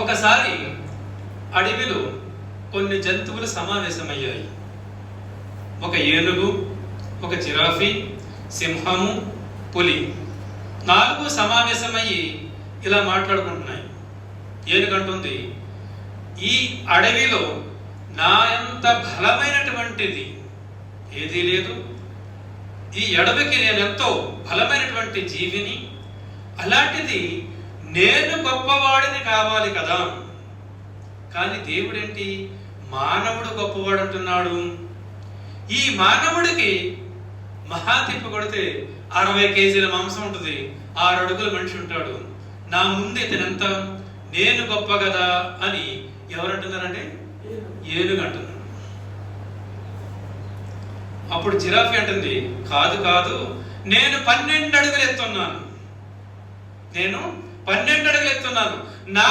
ఒకసారి అడవిలో కొన్ని జంతువులు సమావేశమయ్యాయి. ఒక ఏనుగు ఒక జిరాఫీ సింహము పులి నాలుగు సమావేశమయ్యి ఇలా మాట్లాడుకుంటున్నాయి. ఏనుగంటుంది ఈ అడవిలో నా ఎంత బలమైనటువంటిది ఏదీ లేదు. ఈ అడవికి నేను ఎంతో బలమైనటువంటి జీవిని అలాంటిది నేను గొప్పవాడిని కావాలి కదా. కానీ దేవుడేంటి? మానవుడు గొప్పవాడు అంటున్నాడు ఈ మానవుడికి మహా తిప్పి కొడితే అరవై కేజీల మాంసం ఉంటుంది. ఆరు అడుగుల మనిషి ఉంటాడు. నా ముందు తినంత నేను గొప్ప కదా అని ఎవరంటున్నారంటే ఏనుగు అంటున్నాడు అప్పుడు జిరాఫీ అంటుంది కాదు కాదు నేను పన్నెండు అడుగులు ఎత్తున్నాను. నేను పన్నెండు అడుగులు ఎత్తున్నాను నా